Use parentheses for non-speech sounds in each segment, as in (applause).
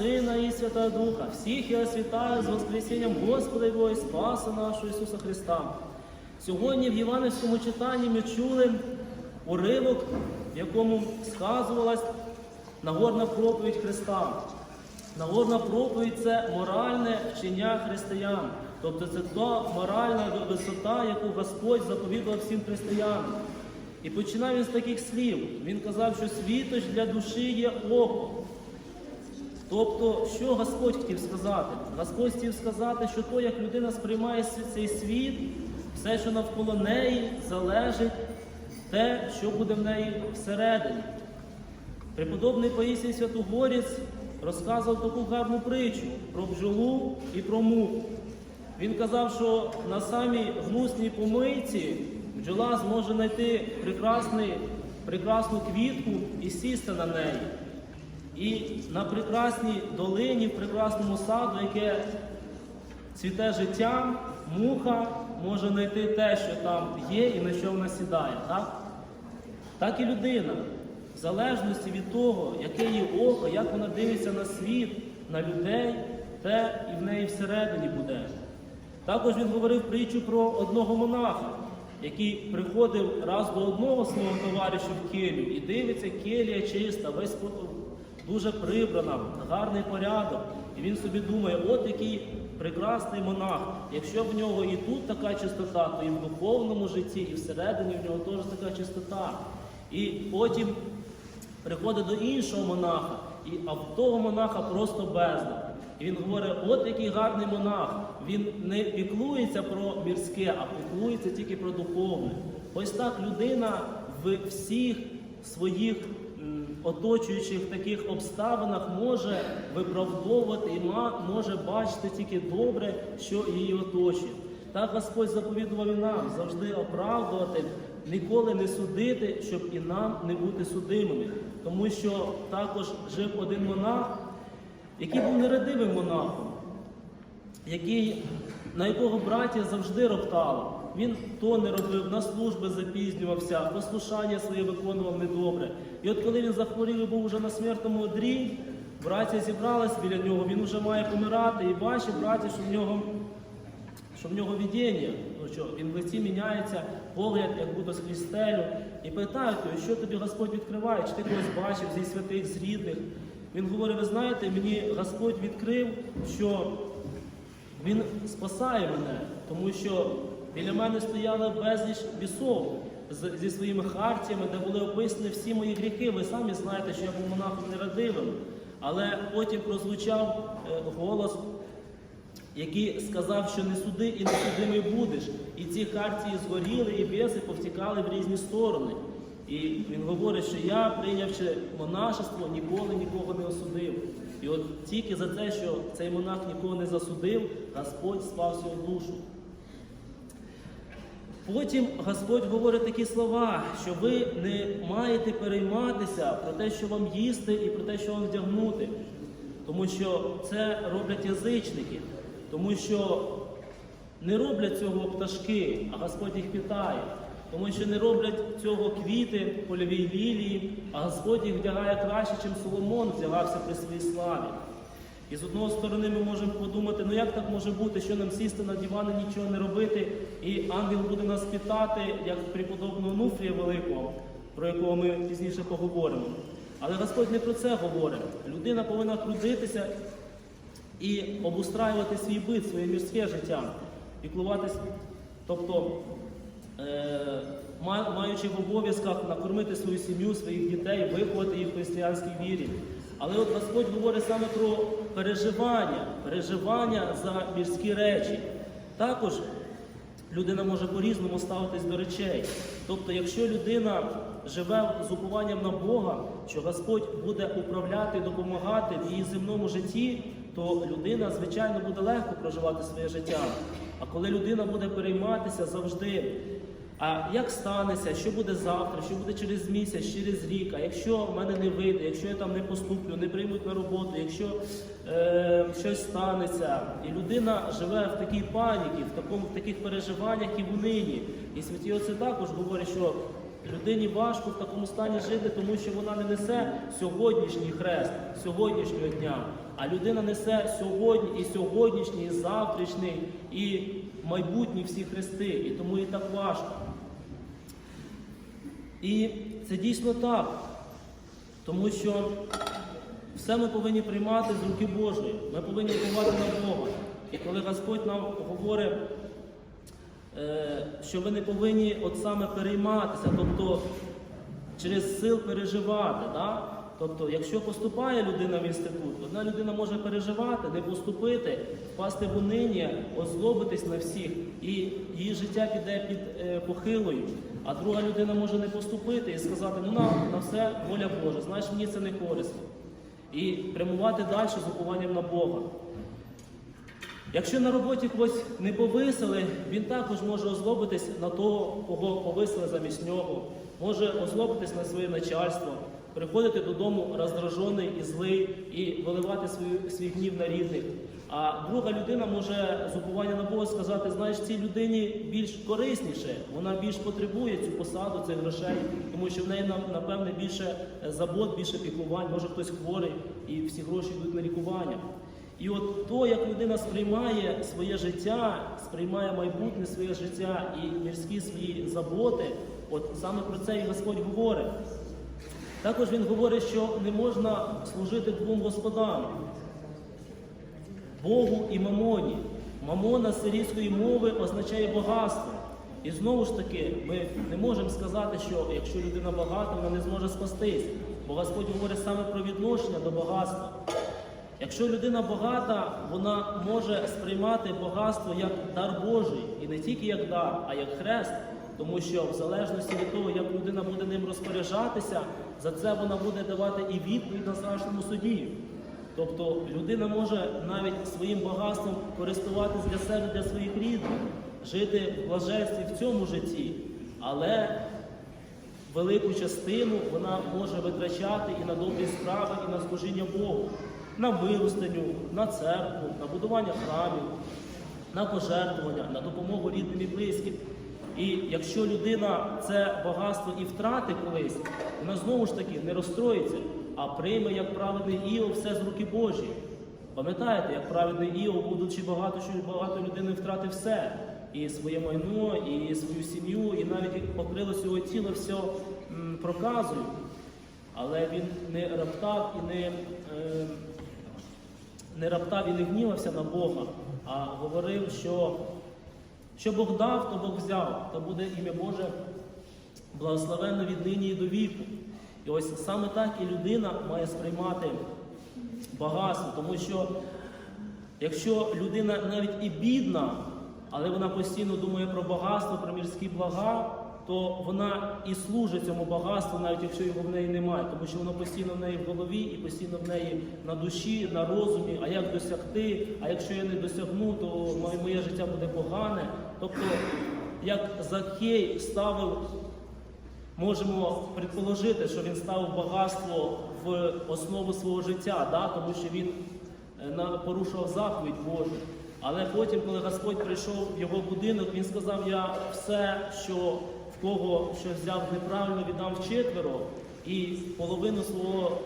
Сина і Святого Духа, всіх я освітаю з Воскресінням Господа Його і Спаса нашого Ісуса Христа. Сьогодні в Євангельському читанні ми чули уривок, в якому сказувалась нагорна проповідь Христа. Нагорна проповідь це моральне вчення християн. Тобто це та моральна висота, яку Господь заповідував всім християнам. І починав він з таких слів. Він казав, що світоч для душі є око. Тобто, що Господь хотів сказати? Господь хотів сказати, що то, як людина сприймає цей світ, все, що навколо неї, залежить те, що буде в неї всередині. Преподобний Паїсій Святогорець розказував таку гарну притчу про бджолу і про муху. Він казав, що на самій гнусній помийці бджола зможе знайти прекрасну квітку і сісти на неї. І на прекрасній долині, в прекрасному саду, яке цвіте життям, муха може знайти те, що там є і на що вона сідає. Так, так і людина, в залежності від того, яке її око, як вона дивиться на світ, на людей, те і в неї всередині буде. Також він говорив притчу про одного монаха, який приходив раз до одного свого товариша в келю і дивиться, келія чиста, весь дуже прибрана, гарний порядок. І він собі думає, от який прекрасний монах. Якщо в нього і тут така чистота, то і в духовному житті, і всередині в нього теж така чистота. І потім приходить до іншого монаха, і а в того монаха просто бездна. І він говорить, от який гарний монах. Він не піклується про мірське, а піклується тільки про духовне. Ось так людина в всіх своїх оточуючих таких обставинах може виправдовувати і може бачити тільки добре, що її оточує. Так Господь заповідував і нам завжди оправдувати, ніколи не судити, щоб і нам не бути судимими. Тому що також жив один монах, який був нерадивим монахом, який, на якого браття завжди роптали. Він то не робив, на служби запізнювався, послушання своє виконував недобре. І от коли він захворів і був уже на смертному одрі, браття зібрались біля нього, він вже має помирати і бачив браття, що в нього що в нього видіння, ну що він в лиці міняється, погляд, як будто скрізь стелю, і питають його, що тобі Господь відкриває, чи ти когось бачив зі святих, з рідних. Він говорить, ви знаєте, мені Господь відкрив, що Він спасає мене, тому що біля мене стояли безліч бісов зі своїми хартіями, де були описані всі мої гріхи. Ви самі знаєте, що я був монахом нерадивим. Але потім прозвучав е, голос який сказав, що не суди і не судимий будеш. І ці хартії згоріли, і біси повтікали в різні сторони. І він говорить, що я, прийнявши монашество, ніколи нікого не осудив. І от тільки за те, що цей монах нікого не засудив, Господь спас його душу. Потім Господь говорить такі слова, що ви не маєте перейматися про те, що вам їсти, і про те, що вам вдягнути. Тому що це роблять язичники, тому що не роблять цього пташки, а Господь їх питає. Тому що не роблять цього квіти, польові лілії, а Господь їх вдягає краще, ніж Соломон вдягався при своїй славі. І з одного сторони ми можемо подумати, ну як так може бути, що нам сісти на дивани, нічого не робити, і ангел буде нас питати, як преподобного Нуфрія Великого, про якого ми пізніше поговоримо. Але Господь не про це говорить. Людина повинна трудитися і обустраювати свій бит, своє мірське життя, піклуватись, тобто е, маючи в обов'язках накормити свою сім'ю, своїх дітей, виховати їх в християнській вірі. Але от Господь говорить саме про переживання, переживання за мірські речі. Також людина може по-різному ставитись до речей. Тобто, якщо людина живе з упованням на Бога, що Господь буде управляти, допомагати в її земному житті, то людина, звичайно, буде легко проживати своє життя. А коли людина буде перейматися завжди, а як станеться, що буде завтра, що буде через місяць, через рік, а якщо в мене не вийде, якщо я там не поступлю, не приймуть на роботу, якщо е, щось станеться, і людина живе в такій паніці, в такому в таких переживаннях і в унині. І святі отці також говорять, що людині важко в такому стані жити, тому що вона не несе сьогоднішній хрест, сьогоднішнього дня, а людина несе сьогодні і сьогоднішній, і завтрашній, і майбутні всі хрести. І тому і так важко. І це дійсно так, тому що все ми повинні приймати з руки Божої. Ми повинні впливати на Бога. І коли Господь нам говорить, е, що ви не повинні от саме перейматися, тобто через сил переживати. Да? Тобто, якщо поступає людина в інститут, одна людина може переживати, не поступити, впасти в униння, озлобитись на всіх, і її життя піде під е, похилою. А друга людина може не поступити і сказати, ну на, на все воля Божа, знаєш, мені це не корисно. І прямувати далі з упованням на Бога. Якщо на роботі когось не повисили, він також може озлобитись на того, кого повисили замість нього, може озлобитись на своє начальство, приходити додому роздражений і злий і виливати свою, свій гнів на рідних. А друга людина може з уповання на Бога сказати, знаєш, цій людині більш корисніше, вона більш потребує цю посаду, цих грошей, тому що в неї напевне більше е, забот, більше піклувань, може хтось хворий, і всі гроші йдуть на лікування. І от то, як людина сприймає своє життя, сприймає майбутнє своє життя і мірські свої заботи, от саме про це і Господь говорить. Також він говорить, що не можна служити двом господам Богу і мамоні. Мамона сирійської мови означає багатство. І знову ж таки, ми не можемо сказати, що якщо людина багата, вона не зможе спастись. Бо Господь говорить саме про відношення до багатства. Якщо людина багата, вона може сприймати багатство як дар Божий, і не тільки як дар, а як хрест, тому що в залежності від того, як людина буде ним розпоряджатися, за це вона буде давати і відповідь на страшному суді. Тобто людина може навіть своїм багатством користуватись для себе, для своїх рідних, жити в блаженстві в цьому житті, але велику частину вона може витрачати і на добрі справи, і на служіння Богу, на милостиню, на церкву, на будування храмів, на пожертвування, на допомогу рідним і близьким. І якщо людина це багатство і втратить колись, вона знову ж таки не розстроїться, а прийме, як праведний Іов, все з руки Божі. Пам'ятаєте, як праведний Іов, будучи багато, що багато людини втратив все. І своє майно, і свою сім'ю, і навіть як покрилося його тіло, все м, проказують. Але він не раптав і не, е, не раптав і не гнівався на Бога, а говорив, що що Бог дав, то Бог взяв, то буде ім'я Боже благословенно від нині і до віку. І ось саме так і людина має сприймати багатство, тому що якщо людина навіть і бідна, але вона постійно думає про багатство, про мірські блага, то вона і служить цьому багатству, навіть якщо його в неї немає, тому що воно постійно в неї в голові і постійно в неї на душі, на розумі, а як досягти, а якщо я не досягну, то моє- життя буде погане. Тобто, як Закхей ставив можемо предположити, що він ставив багатство в основу свого життя, да? тому що він е, порушував заповідь Божу. Але потім, коли Господь прийшов в його будинок, він сказав: Я все, що кого що взяв неправильно, віддам вчетверо, і половину свого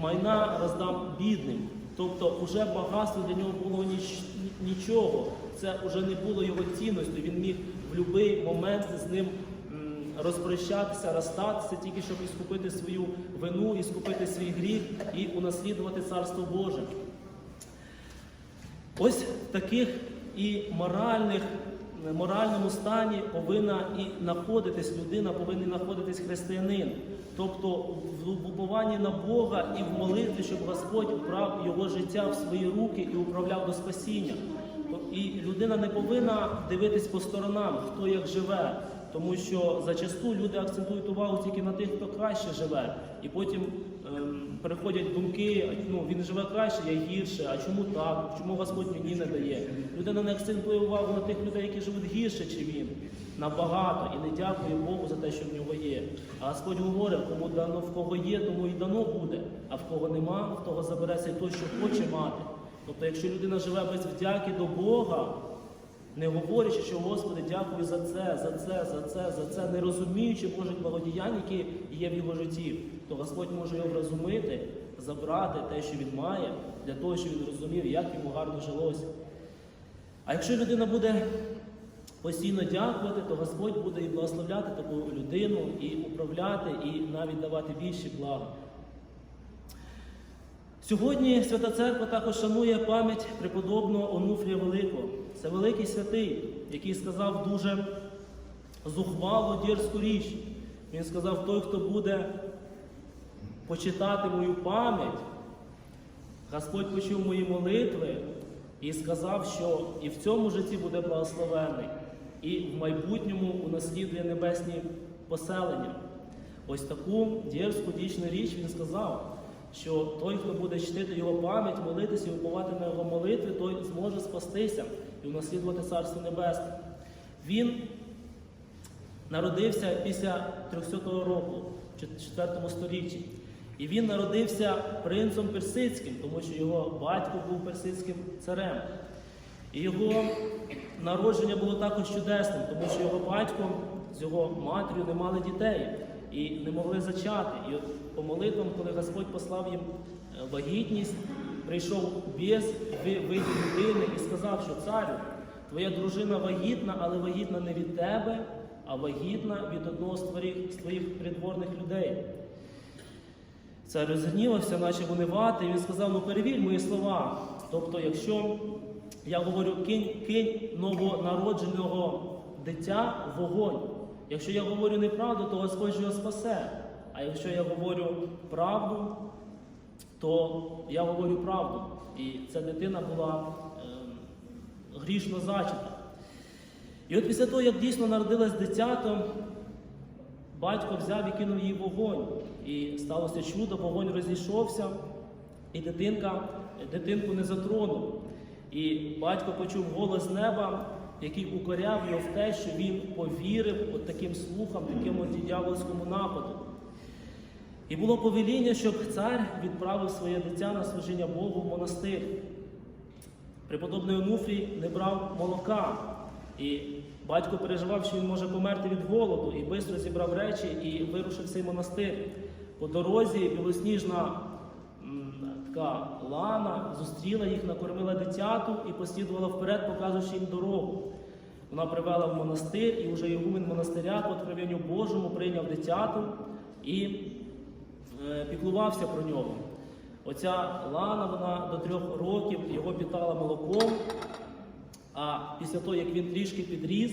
майна роздам бідним. Тобто, вже багатство для нього було ніч- нічого. Це вже не було його цінністю. Він міг в будь-який момент з ним розпрощатися, розстатися, тільки щоб іскупити свою вину, іскупити свій гріх і унаслідувати Царство Боже. Ось таких і моральних, моральному стані повинна і знаходитись людина, повинен знаходитись християнин. Тобто в упованні на Бога і в молитві, щоб Господь брав його життя в свої руки і управляв до спасіння. І людина не повинна дивитись по сторонам, хто як живе, тому що зачасту люди акцентують увагу тільки на тих, хто краще живе, і потім приходять думки, ну він живе краще, я гірше. А чому так? Чому Господь мені не дає? Людина не акцентує увагу на тих людей, які живуть гірше, чи він набагато, і не дякує Богу за те, що в нього є. А Господь говорить, кому дано в кого є, тому і дано буде. А в кого нема, в того забереться той, що хоче мати. Тобто, якщо людина живе без вдяки до Бога, не говорячи, що Господи, дякую за це, за це, за це, за це, не розуміючи Божих благодіянь, які є в його житті, то Господь може його вразумити, забрати те, що він має, для того, щоб він розумів, як йому гарно жилося. А якщо людина буде постійно дякувати, то Господь буде і благословляти таку людину, і управляти, і навіть давати більші блага. Сьогодні Свята Церква також шанує пам'ять преподобного Онуфрія Великого. Це великий святий, який сказав дуже зухвалу дерзку річ. Він сказав, той, хто буде почитати мою пам'ять, Господь почув мої молитви і сказав, що і в цьому житті буде благословений, і в майбутньому унаслідує небесні поселення. Ось таку дерзку дійсну річ він сказав, що той, хто буде чтити його пам'ять, молитися і уповати на його молитви, той зможе спастися і унаслідувати Царство Небесне. Він народився після 300 року, в 4 столітті. І він народився принцем персидським, тому що його батько був персидським царем. І його народження було також чудесним, тому що його батько з його матір'ю не мали дітей і не могли зачати. І от по молитвам, коли Господь послав їм е, вагітність, прийшов біс в людини і сказав, що царю, твоя дружина вагітна, але вагітна не від тебе, а вагітна від одного з твоїх, придворних людей. Цар розгнівався, почав унивати, і він сказав: ну перевір мої слова. Тобто, якщо я говорю, кинь, кинь новонародженого дитя в вогонь. Якщо я говорю неправду, то Господь його спасе. А якщо я говорю правду, то я говорю правду. І ця дитина була е, грішно зачата. І от після того, як дійсно народилось дитя, то батько взяв і кинув її вогонь. І сталося чудо, вогонь розійшовся, і дитинка, дитинку не затронув. І батько почув голос неба, який укоряв його в те, що він повірив от таким слухам, таким от дьявольському нападу. І було повеління, щоб цар відправив своє дитя на служіння Богу в монастир. Преподобний Онуфрій не брав молока, і батько переживав, що він може померти від голоду, і швидко зібрав речі і вирушив цей монастир. По дорозі білосніжна така лана зустріла їх, накормила дитяту і послідувала вперед, показуючи їм дорогу. Вона привела в монастир, і вже ігумен монастиря по откровенню Божому прийняв дитяту і піклувався про нього. Оця лана вона до трьох років його питала молоком, а після того, як він трішки підріс,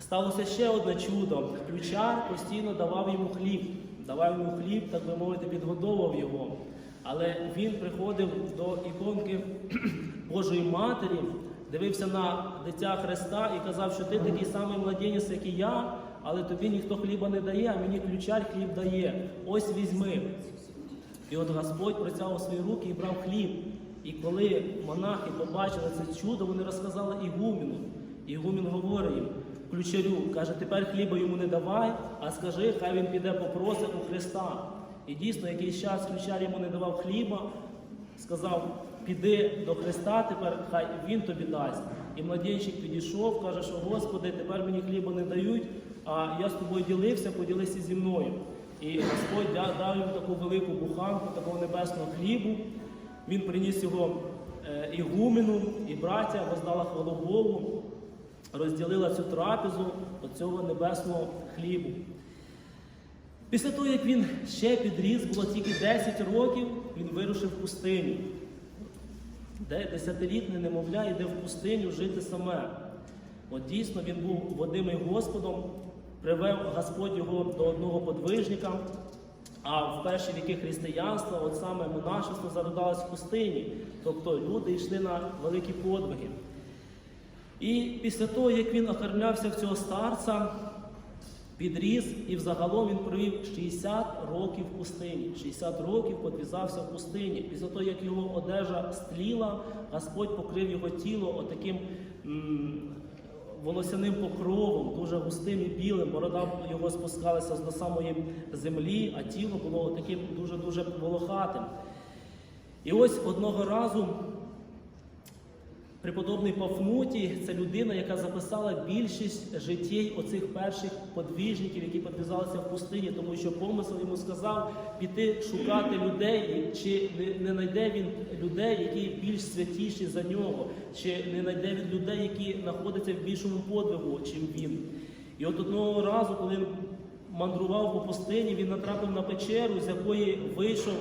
сталося ще одне чудо. Ключар постійно давав йому хліб, давав йому хліб, так би мовити, підгодовував його. Але він приходив до іконки (clears throat) Божої Матері, дивився на дитя Христа і казав, що ти такий самий младенець, як і я, але тобі ніхто хліба не дає, а мені ключар хліб дає. Ось візьми. І от Господь протягував свої руки і брав хліб. І коли монахи побачили це чудо, вони розказали Ігумену. Ігумен говорить їм, ключарю, каже, тепер хліба йому не давай, а скажи, хай він піде попросить у Христа. І дійсно, якийсь час ключар йому не давав хліба, сказав, піди до Христа, тепер хай він тобі дасть. І младенчик підійшов, каже, що Господи, тепер мені хліба не дають, а я з тобою ділився, поділися зі мною. І Господь дав йому таку велику буханку, такого небесного хлібу. Він приніс його е, ігумену, і браття воздала хвалу Богу, розділила цю трапезу от цього небесного хлібу. Після того, як він ще підріс, було тільки 10 років, він вирушив в пустиню. Де десятилітне немовля йде в пустиню жити саме. От дійсно він був водимий Господом, привев Господь його до одного подвижника. А в перші віки християнства, от саме монашество зародалось в пустині, тобто люди йшли на великі подвиги. І після того, як він охоронявся в цього старця, підріс і взагалом він провів 60 років в пустині. 60 років подвізався в пустині. Після того, як його одежа стліла, Господь покрив його тіло отаким волосяним покровом, дуже густим і білим. Борода його спускалася до самої землі, а тіло було таким дуже-дуже волохатим. І ось одного разу Преподобний Пафнутій це людина, яка записала більшість життєй оцих перших подвіжників, які підв'язалися в пустині, тому що помисел йому сказав піти шукати людей, чи не, знайде він людей, які більш святіші за нього, чи не знайде він людей, які знаходяться в більшому подвигу, чим він. І от одного разу, коли він мандрував по пустині, він натрапив на печеру, з якої вийшов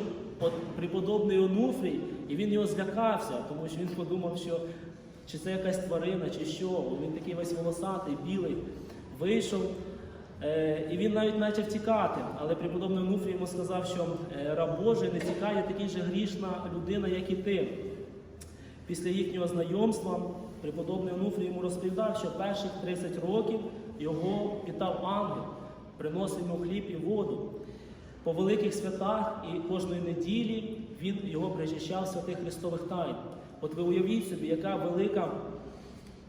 преподобний Онуфрій, і він його злякався, тому що він подумав, що чи це якась тварина, чи що. Бо Він такий весь волосатий, білий, вийшов. Е, і він навіть почав тікати. Але преподобний Онуфрій йому сказав, що е, раб Божий не тікає такий же грішна людина, як і ти. Після їхнього знайомства преподобний Онуфрій йому розповідав, що перших 30 років його питав ангел, приносив йому хліб і воду. По великих святах і кожної неділі він його причащав святих Христових тайн. От ви уявіть собі, яка велика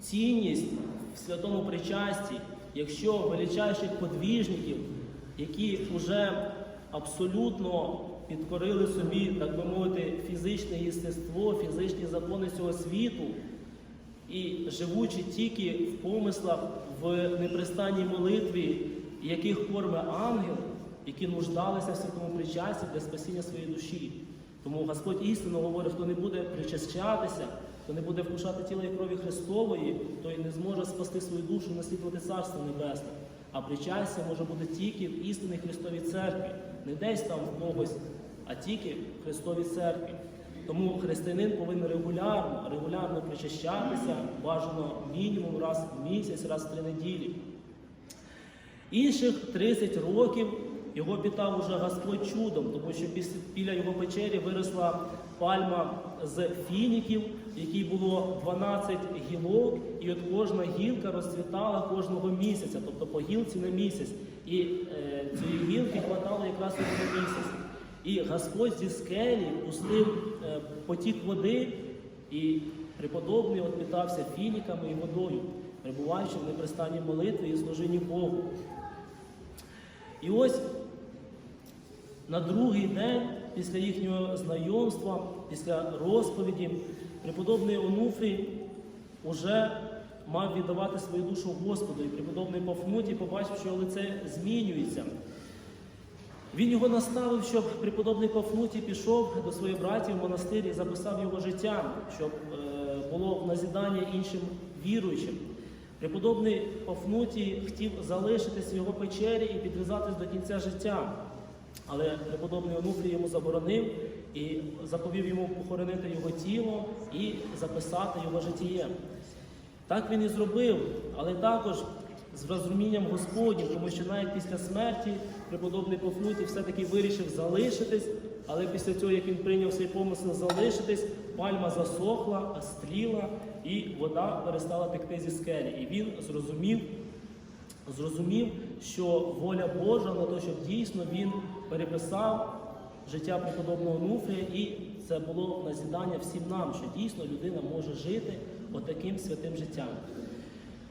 цінність в святому причасті, якщо величайших подвіжників, які вже абсолютно підкорили собі, так би мовити, фізичне єстество, фізичні закони цього світу, і живучи тільки в помислах, в непристанній молитві, яких корме ангел, які нуждалися в святому причасті для спасіння своєї душі. Тому Господь істинно говорить, хто не буде причащатися, хто не буде вкушати тіла і крові Христової, той не зможе спасти свою душу і наслідувати Царство Небесне. А причастя може бути тільки в істинній Христовій церкві, не десь там в когось, а тільки в Христовій церкві. Тому християнин повинен регулярно, регулярно причащатися, бажано мінімум раз в місяць, раз в три неділі. Інших 30 років його питав уже Господь чудом, тому що біля його печері виросла пальма з фініків, якій було 12 гілок, і от кожна гілка розцвітала кожного місяця, тобто по гілці на місяць. І е, цієї гілки хватало якраз на місяць. І Господь зі скелі пустив е, потік води, і преподобний от питався фініками і водою, перебуваючи в непрестанній молитві і служінні Богу. І ось на другий день після їхнього знайомства, після розповіді, преподобний Онуфрій уже мав віддавати свою душу Господу. І преподобний Пафнутій побачив, що лице змінюється. Він його наставив, щоб преподобний Пафнутій пішов до своїх братів в монастир і записав його життя, щоб е, було назідання іншим віруючим. Преподобний Пафнутій хотів залишитись в його печері і підв'язатись до кінця життя. Але преподобний Онуфрій йому заборонив і заповів йому похоронити його тіло і записати його житіє. Так він і зробив, але також з розумінням Господнім, тому що навіть після смерті преподобний Пафнутій все-таки вирішив залишитись, але після цього, як він прийняв свій помисел залишитись, пальма засохла, стріла, і вода перестала текти зі скелі. І він зрозумів, зрозумів, що воля Божа на те, щоб дійсно він переписав життя преподобного Нуфрія, і це було назідання всім нам, що дійсно людина може жити отаким святим життям.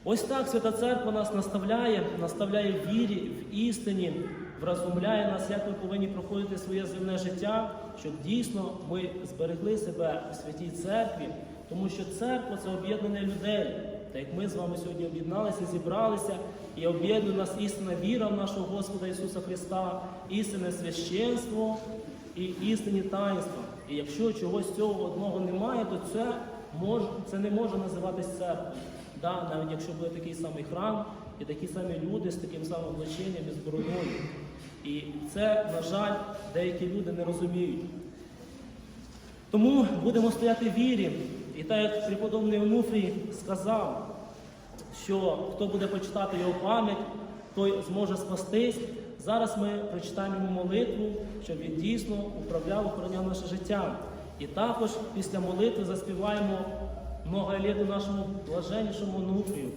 Ось так Свята Церква нас наставляє, наставляє в вірі, в істині, вразумляє нас, як ми повинні проходити своє земне життя, щоб дійсно ми зберегли себе у святій церкві, тому що церква це об'єднання людей. Та як ми з вами сьогодні об'єдналися, зібралися, і об'єднує нас істинна віра в нашого Господа Ісуса Христа, істинне священство і істинні таїнства. І якщо чогось цього одного немає, то це може, це не може називатись церквою. Да, навіть якщо буде такий самий храм і такі самі люди з таким самим облаченням і з бороною. І це, на жаль, деякі люди не розуміють. Тому будемо стояти вірі. І так як преподобний Онуфрій сказав, що хто буде почитати його пам'ять, той зможе спастись. Зараз ми прочитаємо йому молитву, щоб він дійсно управляв, охороняв наше життя. І також після молитви заспіваємо много літ нашому блаженнішому Онуфрію,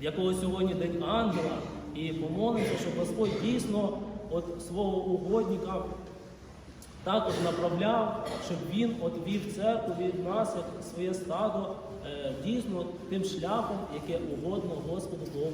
в якого сьогодні День Ангела, і помолимося, щоб Господь дійсно от свого угодника також направляв, щоб він от вів церкву від нас, як своє стадо, е, дійсно тим шляхом, яке угодно Господу Богу.